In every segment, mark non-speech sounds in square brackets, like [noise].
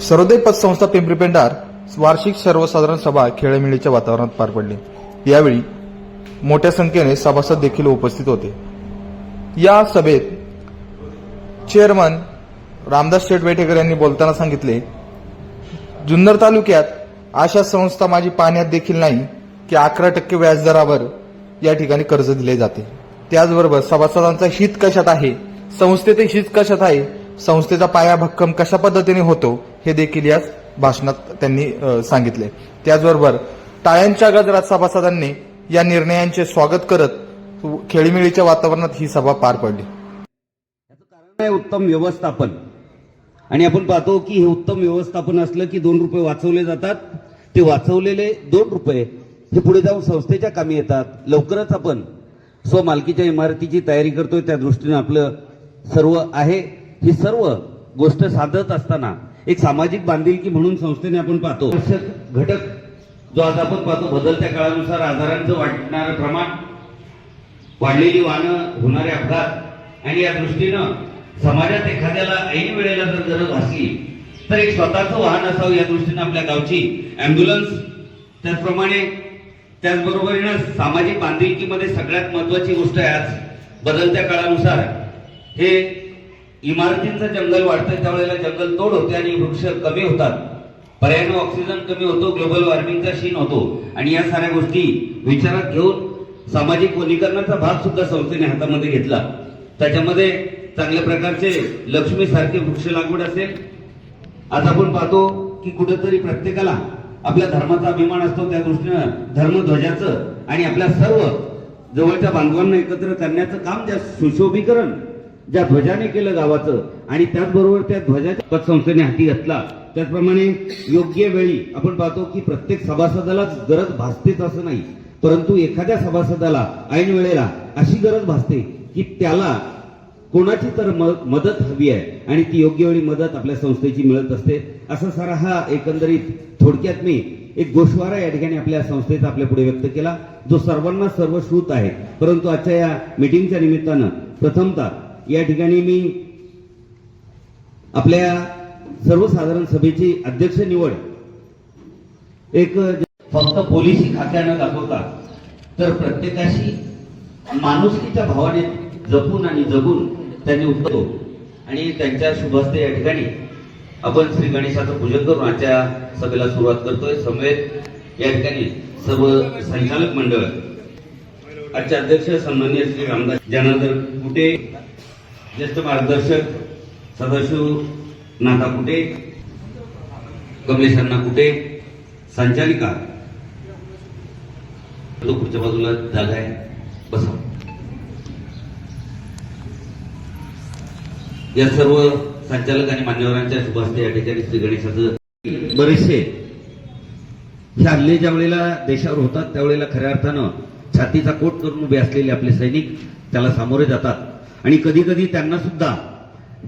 सर्वोदय पतसंस्था पिंपरी पेंडार वार्षिक सर्वसाधारण सभा खेळमेळीच्या वातावरणात पार पडली. यावेळी मोठ्या संख्येने सभासद देखील उपस्थित होते. या सभेत चेअरमन रामदास शेटवेटेकर यांनी बोलताना सांगितले जुन्नर तालुक्यात अशा संस्था माझी पाण्यात देखील नाही की अकरा टक्के व्याजदरावर या ठिकाणी कर्ज दिले जाते. त्याचबरोबर सभासदांचा हित कशात आहे? संस्थेचे हित कशात आहे? संस्थेचा पाया भक्कम कशा पद्धतीने होतो हे देखील या भाषणात त्यांनी सांगितले. त्याचबरोबर टाळ्यांच्या गजरात सभासदांनी या निर्णयांचे स्वागत करत खेळीमेळीच्या वातावरणात ही सभा पार पडली. याचं कारण आहे उत्तम व्यवस्थापन. आणि आपण पाहतो की हे उत्तम व्यवस्थापन असलं की दोन रुपये वाचवले जातात ते वाचवलेले दोन रुपये हे पुढे जाऊन संस्थेच्या कामी येतात. लवकरच आपण स्वमालकीच्या इमारतीची तयारी करतोय त्या दृष्टीनं आपलं सर्व आहे. ही सर्व गोष्ट साधत असताना एक सामाजिक बांधिलकी म्हणून संस्थेने आपण पाहतो. आवश्यक घटक जो आज आपण पाहतो बदलत्या काळानुसार आजारांचं वाढणारं प्रमाण वाढलेली वाहनं होणारे अपघात आणि या दृष्टीनं समाजात एखाद्याला ऐन वेळेला जर गरज असली तर एक स्वतःचं वाहन असावं या दृष्टीनं आपल्या गावची अँब्युलन्स त्याचप्रमाणे त्याचबरोबरीनं सामाजिक बांधिलकीमध्ये सगळ्यात महत्वाची गोष्ट आहे आज बदलत्या काळानुसार. हे इमारतींचं जंगल वाढतं त्यावेळेला जंगल तोड होते आणि वृक्ष कमी होतात. पर्यायानं ऑक्सिजन कमी होतो ग्लोबल वॉर्मिंगचा शीन होतो. आणि या साऱ्या गोष्टी विचारात घेऊन सामाजिक वनीकरणाचा भाग सुद्धा संस्थेने हातामध्ये घेतला. त्याच्यामध्ये चांगल्या प्रकारचे लक्ष्मी सारखे वृक्ष लागवड असेल. आज आपण पाहतो की कुठेतरी प्रत्येकाला आपल्या धर्माचा अभिमान असतो त्या दृष्टीनं धर्मध्वजाचं आणि आपल्या सर्व जवळच्या बांधवांना एकत्र करण्याचं काम त्या सुशोभीकरण ज्या ध्वजाने केलं गावाचं आणि त्याचबरोबर त्या ध्वजाच्या पतसंस्थेने हाती घातला. त्याचप्रमाणे योग्य वेळी आपण पाहतो की प्रत्येक सभासदालाच गरज भासतेच असं नाही. परंतु एखाद्या सभासदाला ऐन वेळेला अशी गरज भासते की त्याला कोणाची तर मदत हवी आहे आणि ती योग्य वेळी मदत आपल्या संस्थेची मिळत असते. असा सारा हा एकंदरीत थोडक्यात मी एक गोषवारा या ठिकाणी आपल्या संस्थेचा आपल्या पुढे व्यक्त केला जो सर्वांना सर्वश्रुत आहे. परंतु आजच्या या मिटिंगच्या निमित्तानं प्रथमतः या ठिकाणी मी आपल्या सर्वसाधारण सभेची अध्यक्ष निवड एक फक्त पोलिसी खात्यानं दाखवता तर प्रत्येकाशी माणुसकीच्या भावाने जपून आणि जगून त्यांनी उतरतो आणि त्यांच्या शुभहस्ते या ठिकाणी आपण श्री गणेशाचं पूजन करून आजच्या सभेला सुरुवात करतोय. समवेत या ठिकाणी सर्व संचालक मंडळ आजचे अध्यक्ष सन्माननीय श्री रामदास जनार्दन कुटे ज्येष्ठ मार्गदर्शक सदाशिव नाथा कुटे कमलेश अण्णा कुटे संचालिका. तो पुढच्या बाजूला जागा आहे. बसा. या सर्व संचालक आणि मान्यवरांच्या शुभास्ते या ठिकाणी श्री गणेशाचं बरेचसे हे हल्ले ज्या वेळेला देशावर होतात त्यावेळेला खऱ्या अर्थानं छातीचा कोट करून उभे असलेले आपले सैनिक त्याला सामोरे जातात. आणि कधी कधी त्यांना सुद्धा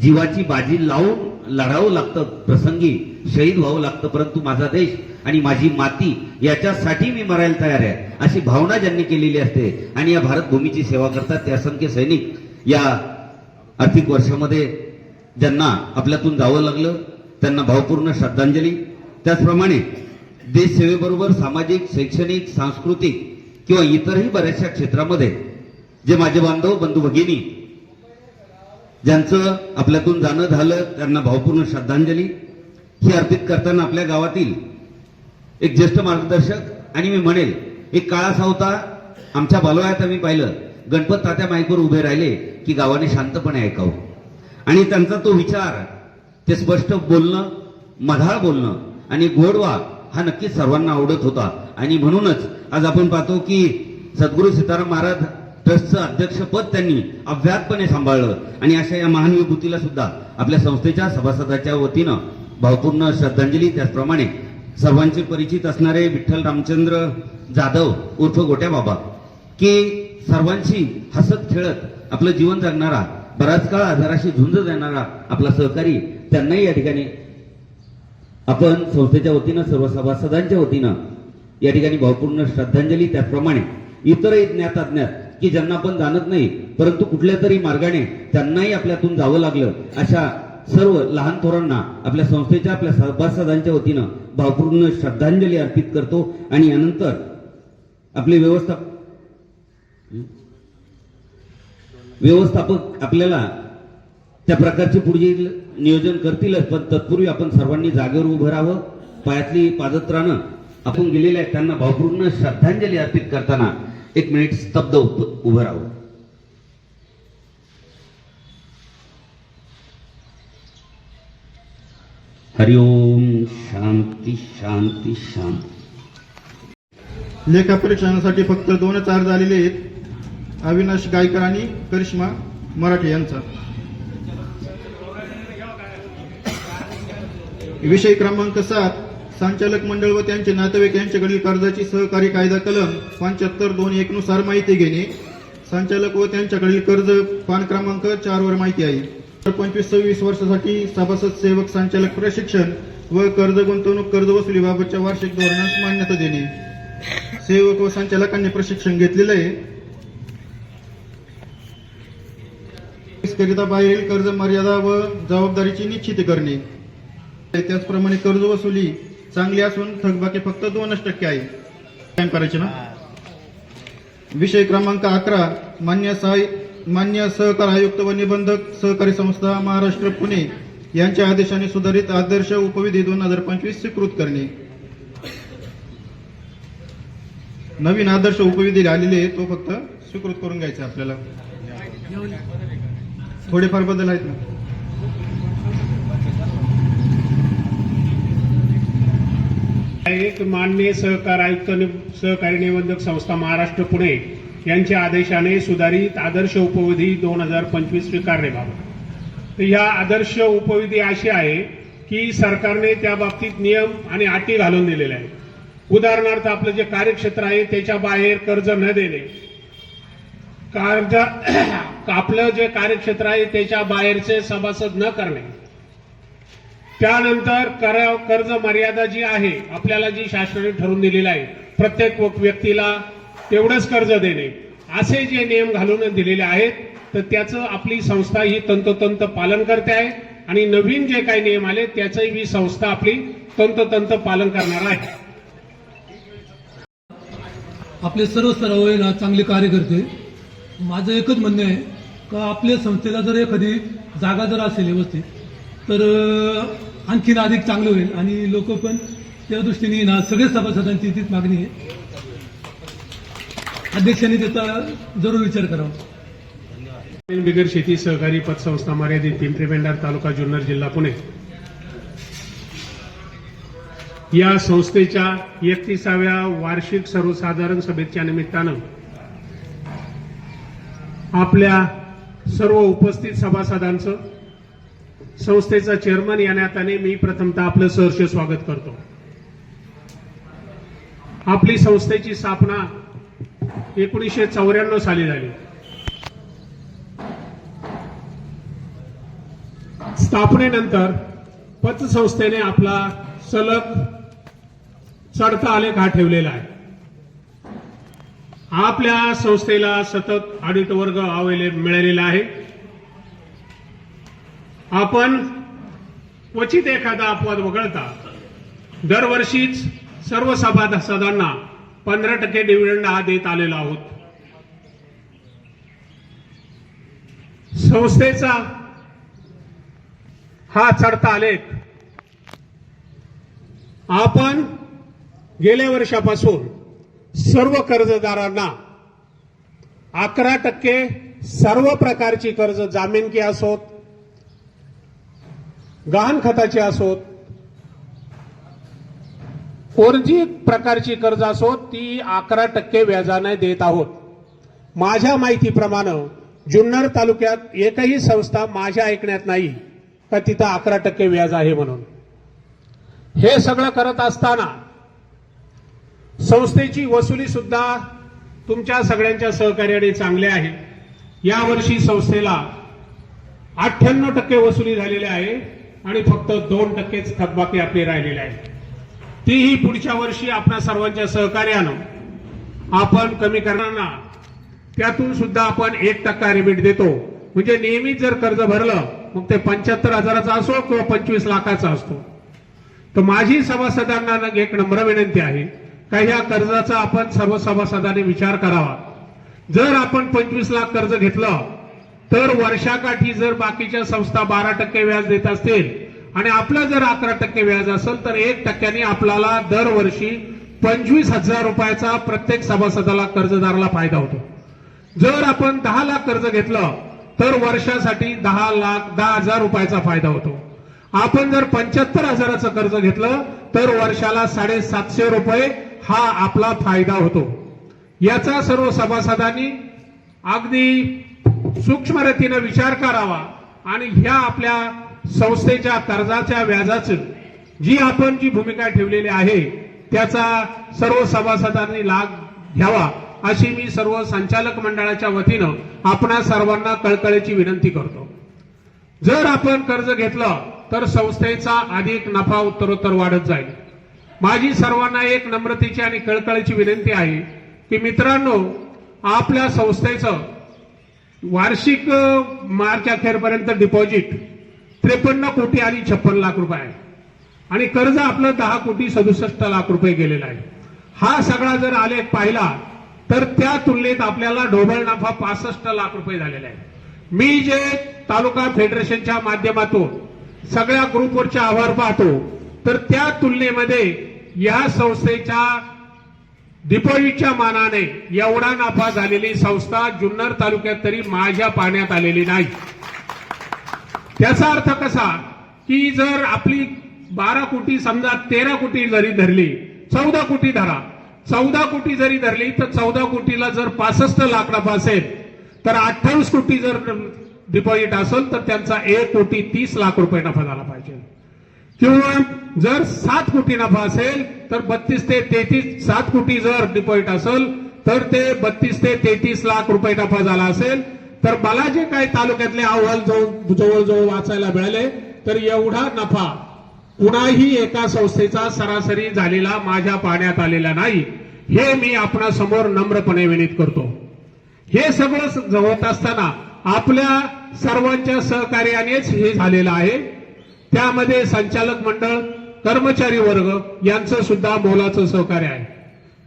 जीवाची बाजी लावून लढावं लागतं प्रसंगी शहीद व्हावं लागतं. परंतु माझा देश आणि माझी माती याच्यासाठी मी मरायला तयार आहे अशी भावना ज्यांनी केलेली असते. आणि या भारतभूमीची सेवा करतात ते असंख्य सैनिक या आर्थिक वर्षामध्ये ज्यांना आपल्यातून जावं लागलं त्यांना भावपूर्ण श्रद्धांजली. त्याचप्रमाणे देश सेवेबरोबर सामाजिक शैक्षणिक सांस्कृतिक किंवा इतरही बऱ्याचशा क्षेत्रामध्ये जे माझे बांधव बंधू भगिनी ज्यांचं आपल्यातून जाणं झालं त्यांना भावपूर्ण श्रद्धांजली. ही अर्पित करताना आपल्या गावातील एक ज्येष्ठ मार्गदर्शक आणि मी म्हणेल एक काळा असा होता आमच्या बालवयात आम्ही पाहिलं. गणपत तात्या माईकवर उभे राहिले की गावाने शांतपणे ऐकावं. आणि त्यांचा तो विचार ते स्पष्ट बोलणं मधाळ बोलणं आणि गोडवा हा नक्कीच सर्वांना आवडत होता. आणि म्हणूनच आज आपण पाहतो की सद्गुरू सीताराम महाराज ट्रस्टचं अध्यक्षपद त्यांनी अव्याहतपणे सांभाळलं. आणि अशा या महान विभूतीला सुद्धा आपल्या संस्थेच्या सभासदाच्या वतीनं भावपूर्ण श्रद्धांजली. त्याचप्रमाणे सर्वांचे परिचित असणारे विठ्ठल रामचंद्र जाधव उर्फ गोट्या बाबा की सर्वांशी हसत खेळत आपलं जीवन जगणारा बराच काळ आजाराशी झुंज देणारा आपला सहकारी त्यांनाही या ठिकाणी आपण संस्थेच्या वतीनं सर्व सभासदांच्या वतीनं या ठिकाणी भावपूर्ण श्रद्धांजली. त्याचप्रमाणे इतरही ज्ञात अज्ञात की ज्यांना आपण जाणत नाही परंतु कुठल्या तरी मार्गाने त्यांनाही आपल्यातून जावं लागलं अशा सर्व लहान थोरांना आपल्या संस्थेच्या आपल्या सभासदांच्या वतीनं भावपूर्ण श्रद्धांजली अर्पित करतो आणि यानंतर आपले व्यवस्था व्यवस्थापक आपल्याला त्या प्रकारचे पुढील नियोजन करतीलच पण तत्पूर्वी आपण सर्वांनी जागेवर उभं राहावं पायातली पादत्रानं आपण गेलेल्या आहेत त्यांना भावपूर्ण श्रद्धांजली अर्पित करताना एक मिनिट स्तब्ध उभं राहू. हरिओम शांती शांती शांती. लेखा परीक्षणासाठी फक्त दोनच अर्ज आलेले आहेत. अविनाश गायकर आणि करिश्मा मराठे यांचा. विषय क्रमांक सात. संचालक मंडळ व त्यांचे नातेवाईक यांच्याकडील कर्जाची सहकारी कायदा कलम पंच्याहत्तर दोन एक नुसार माहिती घेणे. संचालक व त्यांच्याकडील कर्ज पान क्रमांक चार वर माहिती आहे. तर पंचवीस सव्वीस वर्षासाठी सभासद सेवक संचालक प्रशिक्षण व कर्ज गुंतवणूक कर्ज वसुलीबाबतच्या वार्षिक धोरणास मान्यता देणे. सेवक व संचालकांनी प्रशिक्षण घेतलेलं आहे. करिता बाहेरील कर्ज मर्यादा व जबाबदारीची निश्चित करणे. त्याचप्रमाणे कर्ज वसुली चांगली असून थकबाकी फक्त दोनच टक्के आहे. करायचे ना? विषय क्रमांक अकरा मान्य सहाय मान्य सहकार आयुक्त व निबंधक सहकारी संस्था महाराष्ट्र पुणे यांच्या आदेशाने सुधारित आदर्श उपविधी दोन हजार पंचवीस स्वीकृत करणे. नवीन आदर्श उपविधी आलेले तो फक्त स्वीकृत करून घ्यायचा आपल्याला. थोडेफार बदल आहेत ना? एक मान्य सहकार आयुक्त सहकारी निबंधक संस्था महाराष्ट्र पुणे यांच्या आदेशाने सुधारित आदर्श उपविधी दोन हजार पंचवीस स्वीकारण्याबाबत तर ह्या आदर्श उपविधी अशी आहे की सरकारने त्या बाबतीत नियम आणि अटी घालून दिलेल्या आहेत. उदाहरणार्थ आपलं जे कार्यक्षेत्र आहे त्याच्या बाहेर कर्ज न देणे. कर्ज [clears throat] आपलं जे कार्यक्षेत्र आहे त्याच्या बाहेरचे सभासद न करणे. त्यानंतर कर- कर्ज मर्यादा जी आहे आपल्याला जी शासनाने ठरवून दिलेली आहे प्रत्येक व- व्यक्तीला तेवढंच कर्ज देणे. असे जे नियम घालून दिलेले आहेत तर त्याचं आपली संस्था ही तंतोतंत पालन करते आहे. आणि नवीन जे काही नियम आले त्याचंही ही संस्था आपली तंतोतंत पालन करणार आहे. आपले सर्व स्तरावर चांगले कार्य करते. माझं एकच म्हणणं आहे का आपल्या संस्थेला जर एखादी जागा जर असेल व्यवस्थित तर आणखीन अधिक चांगलं होईल. आणि लोक पण त्या दृष्टीने ना सगळ्या सभासदांची तीच मागणी आहे. अध्यक्षांनी त्याचा जरूर विचार करावा. बिगर शेती सहकारी पतसंस्था मर्यादित पिंपरी पेंढार तालुका जुन्नर जिल्हा पुणे. या संस्थेच्या एकतीसाव्या वार्षिक सर्वसाधारण सभेच्या निमित्तानं आपल्या सर्व उपस्थित सभासदांचं संस्थेचा चेअरमन या नात्याने मी प्रथमतः आपलं सहर्ष स्वागत करतो. आपली संस्थेची स्थापना एकोणीसशे चौऱ्याण्णव साली झाली. स्थापनेनंतर पतसंस्थेने आपला सलग चढता आलेख हा ठेवलेला आहे. आपल्या संस्थेला सतत ऑडिट वर्ग अवेलेबल मिळालेला आहे. आपण क्वचित एखादा अपवाद वगळता दरवर्षीच सर्व सभासदांना पंधरा टक्के डिव्हिडंड हा देत आलेला आहोत. संस्थेचा हा चढता आलेख आपण गेल्या वर्षापासून सर्व कर्जदारांना अकरा टक्के सर्व प्रकारची कर्ज जामीनकी असोत गहाण खताची असोत कोणती प्रकारची कर्ज असोत ती अकरा टक्के व्याजाने देत आहोत. माझ्या माहितीप्रमाणे जुन्नर तालुक्यात एकही संस्था माझ्या ऐकण्यात नाही का तिथं अकरा टक्के व्याज आहे म्हणून. हे सगळं करत असताना संस्थेची वसुली सुद्धा तुमच्या सगळ्यांच्या सहकार्याने चांगले आहे. यावर्षी संस्थेला अठ्ठ्याण्णव टक्के वसुली झालेली आहे. आणि फक्त दोन टक्केच थकबाकी आपली राहिलेली आहे. तीही पुढच्या वर्षी आपल्या सर्वांच्या सहकार्यानं आपण कमी करणार त्यातून सुद्धा आपण एक टक्का रिबीट देतो. म्हणजे नेहमीच जर कर्ज भरलं मग ते पंच्याहत्तर हजाराचा असो किंवा पंचवीस लाखाचा असतो. तर माझी सभासदांना एक नम्र विनंती आहे का ह्या कर्जाचा आपण सर्व सभासदांनी विचार करावा. जर आपण पंचवीस लाख कर्ज घेतलं तर वर्षाकाठी जर बाकीच्या संस्था बारा टक्के व्याज देत असतील आणि आपलं जर अकरा टक्के व्याज असेल तर एक टक्क्याने आपल्याला दरवर्षी पंचवीस हजार रुपयाचा प्रत्येक सभासदाला कर्जदाराला फायदा होतो. जर आपण दहा लाख कर्ज घेतलं तर वर्षासाठी दहा लाख दहा हजार रुपयाचा फायदा होतो. आपण जर पंच्याहत्तर हजाराचं कर्ज घेतलं तर वर्षाला साडेसातशे रुपये हा आपला फायदा होतो. याचा सर्व सभासदांनी अगदी सूक्ष्मरतीनं विचार करावा आणि ह्या आपल्या संस्थेच्या कर्जाच्या व्याजाचं जी आपण जी भूमिका ठेवलेली आहे त्याचा सर्व सभासदांनी लाभ घ्यावा अशी मी सर्व संचालक मंडळाच्या वतीनं आपणा सर्वांना कळकळीची विनंती करतो. जर आपण कर्ज घेतलं तर संस्थेचा अधिक नफा उत्तरोत्तर वाढत जाईल. माझी सर्वांना एक नम्रतेची आणि कळकळीची विनंती आहे की मित्रांनो आपल्या संस्थेचं वार्षिक मार्च अखेरपर्यंत डिपॉझिट त्रेपन्न कोटी आणि छप्पन लाख रुपये आहे. आणि कर्ज आपलं दहा कोटी सदुसष्ट लाख रुपये गेलेलं आहे. हा सगळा जर आलेख पाहिला तर त्या तुलनेत आपल्याला ढोबळ नफा पासष्ट लाख रुपये झालेला आहे मी जे तालुका फेडरेशनच्या माध्यमातून सगळ्या ग्रुपवरचे आभार पाहतो तर त्या तुलनेमध्ये या संस्थेच्या डिपॉझिटच्या मानाने एवढा नफा झालेली संस्था जुन्नर तालुक्यात तरी माझ्या पाण्यात आलेली नाही. त्याचा अर्थ कसा? की जर आपली बारा कोटी समजा तेरा कोटी जरी धरली चौदा कोटी धरा. चौदा कोटी जरी धरली तर चौदा कोटीला जर पासष्ट लाख नफा असेल तर अठ्ठावीस कोटी जर डिपॉझिट असेल तर त्यांचा एक कोटी तीस लाख रुपये नफा झाला पाहिजे. किंवा जर सात कोटी नफा असेल तर बत्तीस ते तेहतीस सात कोटी जर डिपॉझिट असेल तर ते बत्तीस ते तेहतीस लाख रुपये नफा झाला असेल. तर मला जे काही तालुक्यातले अहवाल जवळजवळ वाचायला मिळाले तर एवढा नफा कुणाही एका संस्थेचा सरासरी झालेला माझ्या पाहण्यात आलेला नाही. हे मी आपणासमोर नम्रपणे विनीत करतो. हे सगळं होत असताना आपल्या सर्वांच्या सहकार्यानेच हे झालेलं आहे. त्यामध्ये संचालक मंडळ कर्मचारी वर्ग यांचं सुद्धा मोलाचं सहकार्य आहे.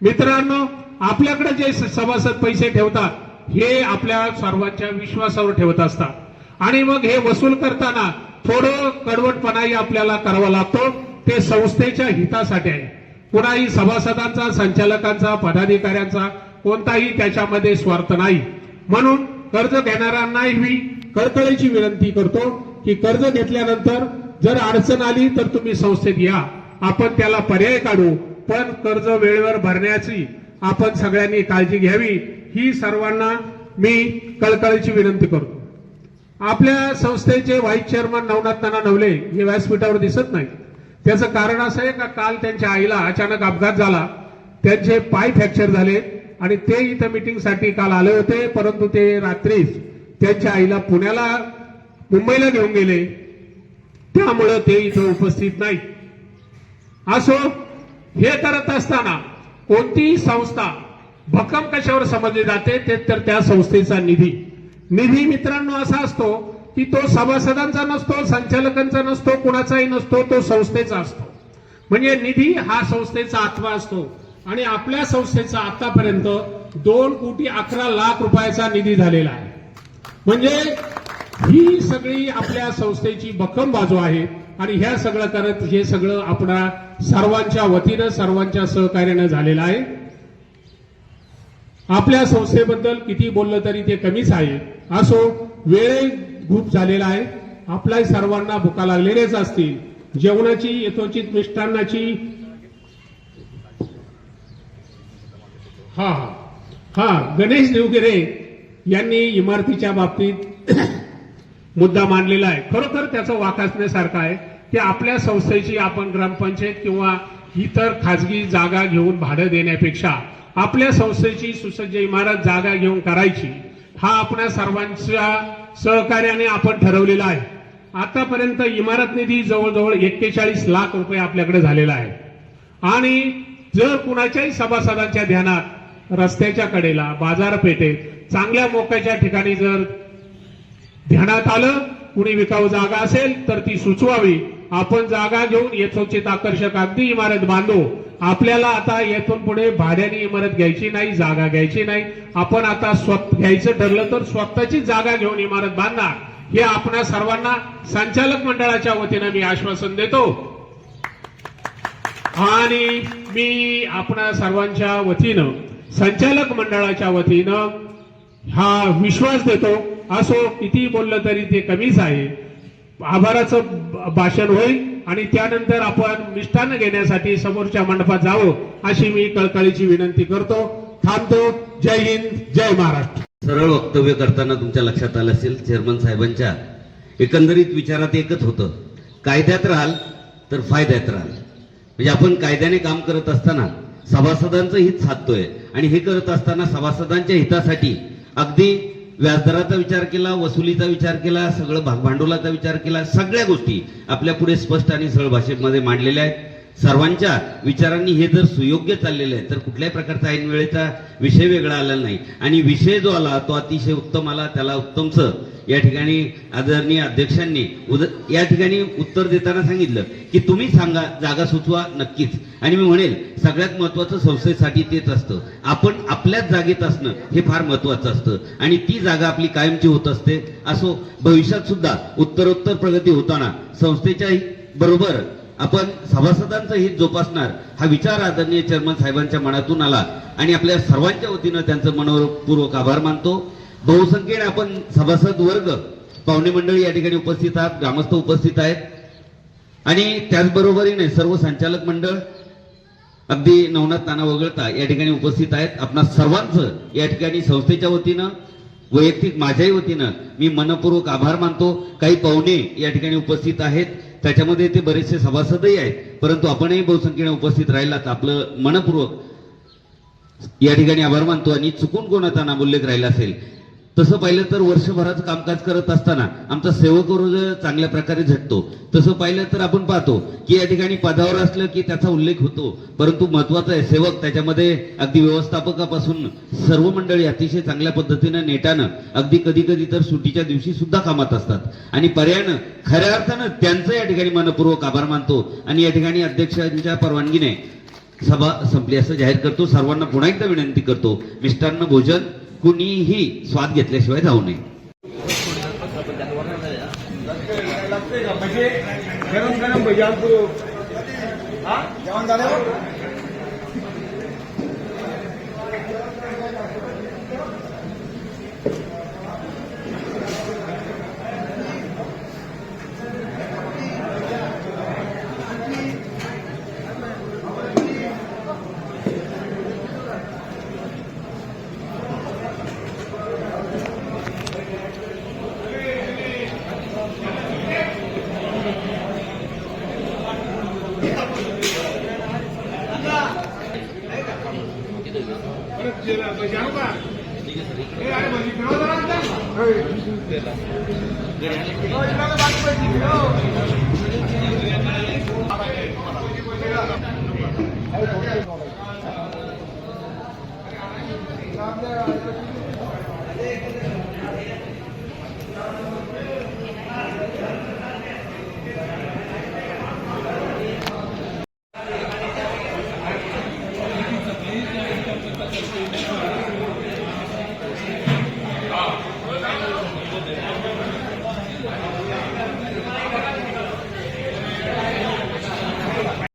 मित्रांनो आपल्याकडे जे सभासद पैसे ठेवतात हे आपल्या सर्वांच्या विश्वासावर ठेवत असतात. आणि मग हे वसूल करताना थोडं कडवटपणाही आपल्याला करावा लागतो ते संस्थेच्या हितासाठी आहे. कुणाही सभासदांचा संचालकांचा पदाधिकाऱ्यांचा कोणताही त्याच्यामध्ये स्वार्थ नाही. म्हणून कर्ज घेणाऱ्यांनाही मी कळकळीची विनंती करतो की कर्ज घेतल्यानंतर जर अडचण आली तर तुम्ही संस्थेत या. आपण त्याला पर्याय काढू. पण कर्ज वेळेवर भरण्याची आपण सगळ्यांनी काळजी घ्यावी. ही सर्वांना मी कळकळीची विनंती करतो. आपल्या संस्थेचे व्हाईस चेअरमन नवनाथ नाना नवले हे व्यासपीठावर दिसत नाही त्याचं कारण असं आहे का? काल त्यांच्या आईला अचानक अपघात झाला. त्यांचे पाय फ्रॅक्चर झाले आणि ते इथं मिटिंगसाठी काल आले होते. परंतु ते रात्रीच त्यांच्या आईला पुण्याला मुंबईला घेऊन गेले. त्यामुळं ते इथं उपस्थित नाही असो हे करत असताना कोणतीही संस्था भक्कम कशावर समजली जाते ते तर त्या संस्थेचा निधी. निधी मित्रांनो असा असतो की तो सभासदांचा नसतो संचालकांचा नसतो कुणाचाही नसतो तो संस्थेचा असतो. म्हणजे निधी हा संस्थेचा आत्मा असतो. आणि आपल्या संस्थेचा आतापर्यंत दोन कोटी अकरा लाख रुपयाचा निधी झालेला आहे. म्हणजे ही सगळी आपल्या संस्थेची भक्कम बाजू आहे आणि ह्या सगळं करत हे सगळं आपणा सर्वांच्या वतीनं सर्वांच्या सहकार्यानं झालेलं आहे. आपल्या संस्थेबद्दल किती बोललं तरी ते कमीच आहे. असो वेळ खूप झालेला आहे. आपल्या सर्वांना भुका लागलेलेच असतील. जेवणाची यथोचित मिष्टान्नाची हा हा. हा गणेश देवगिरे यांनी इमारतीच्या बाबतीत मुद्दा मांडलेला आहे. खरोखर त्याचं वाकासण्यासारखं आहे की आपल्या संस्थेची आपण ग्रामपंचायत किंवा इतर खाजगी जागा घेऊन भाडं देण्यापेक्षा आपल्या संस्थेची सुसज्ज इमारत जागा घेऊन करायची हा आपल्या सर्वांच्या सहकार्याने आपण ठरवलेला आहे. आतापर्यंत इमारत निधी जवळजवळ एक्केचाळीस लाख रुपये आपल्याकडे झालेला आहे. आणि जर कुणाच्याही सभासदांच्या ध्यानात रस्त्याच्या कडेला बाजारपेठेत चांगल्या मोक्याच्या ठिकाणी जर ध्यानात आलं कुणी विकाऊ जागा असेल तर ती सुचवावी. आपण जागा घेऊन येथोचित आकर्षक अगदी इमारत बांधू. आपल्याला आता येथून पुढे भाड्याने इमारत घ्यायची नाही जागा घ्यायची नाही. आपण आता स्वत घ्यायचं ठरलं तर स्वतःची जागा घेऊन इमारत बांधणार. हे आपणा सर्वांना संचालक मंडळाच्या वतीनं मी आश्वासन देतो. आणि मी आपणा सर्वांच्या वतीनं संचालक मंडळाच्या वतीनं हा विश्वास देतो. असो कितीही बोललं तरी ते कमीच आहे. आभाराचं भाषण होईल आणि त्यानंतर आपण मिष्टान्न घेण्यासाठी समोरच्या मंडपात जावं अशी मी कळकळीची विनंती करतो. थांबतो. जय हिंद जय महाराष्ट्र. सरळ वक्तव्य करताना तुमच्या लक्षात आलं असेल चेअरमन साहेबांच्या एकंदरीत विचारात एकच होतं. कायद्यात राहाल तर फायद्यात राहाल. म्हणजे आपण कायद्याने काम करत असताना सभासदांचं हित साधतोय. आणि हे करत असताना सभासदांच्या हितासाठी अगदी व्याजदराचा विचार केला वसुलीचा विचार केला सगळं भागभांडवलाचा विचार केला सगळ्या गोष्टी आपल्या पुढे स्पष्ट आणि सरळ भाषेमध्ये मांडलेल्या आहेत. सर्वांच्या विचारांनी हे जर सुयोग्य चाललेले आहे तर कुठल्याही प्रकारचा ऐन वेळेचा विषय वेगळा आला नाही. आणि विषय जो आला तो अतिशय उत्तम आला त्याला उत्तमचं या ठिकाणी आदरणीय अध्यक्षांनी उद- या ठिकाणी उत्तर देताना सांगितलं की तुम्ही सांगा जागा सुचवा नक्कीच. आणि मी म्हणेल सगळ्यात महत्वाचं संस्थेसाठी तेच असतं. आपण आपल्याच जागेत असणं हे फार महत्वाचं असतं. आणि ती जागा आपली कायमची होत असते. असो भविष्यात सुद्धा उत्तरोत्तर प्रगती होताना संस्थेच्या बरोबर आपण सभासदांचं हित जोपासणार हा विचार आदरणीय चेअरमन साहेबांच्या मनातून आला. आणि आपल्या सर्वांच्या वतीनं त्यांचं मनोपूर्वक आभार मानतो. बहुसंख्येने आपण सभासद वर्ग पाहुणे मंडळी या ठिकाणी उपस्थित आहात ग्रामस्थ उपस्थित आहेत. आणि त्याचबरोबरीने सर्व संचालक मंडळ अगदी नवनाथ नाना वगळता या ठिकाणी उपस्थित आहेत. आपणा सर्वांचं या ठिकाणी संस्थेच्या वतीनं वैयक्तिक माझ्याही वतीनं मी मनपूर्वक आभार मानतो. काही पाहुणे या ठिकाणी उपस्थित आहेत. त्याच्यामध्ये ते बरेचसे सभासदही आहेत. परंतु आपणही बहुसंख्येने उपस्थित राहिलात. आपलं मनपूर्वक या ठिकाणी आभार मानतो. आणि चुकून कोणाचा नामोल्लेख राहिला असेल तसं पाहिलं तर वर्षभराचं कामकाज करत असताना आमचा सेवक वर्ग चांगल्या प्रकारे झटतो. तसं पाहिलं तर आपण पाहतो की या ठिकाणी पदावर असलं की त्याचा उल्लेख होतो. परंतु महत्वाचं आहे सेवक त्याच्यामध्ये अगदी व्यवस्थापकापासून सर्व मंडळी अतिशय चांगल्या पद्धतीनं नेटानं अगदी कधी कधी तर सुट्टीच्या दिवशी सुद्धा कामात असतात. आणि पर्यायानं खऱ्या अर्थानं त्यांचं या ठिकाणी मनपूर्वक आभार मानतो. आणि या ठिकाणी अध्यक्षांच्या परवानगीने सभा संपली असं जाहीर करतो. सर्वांना पुन्हा एकदा विनंती करतो. मिष्टान्न भोजन कुणीही स्वाद घेतल्याशिवाय जाऊ नये. गरम गरम Oh, you remember back to where you go?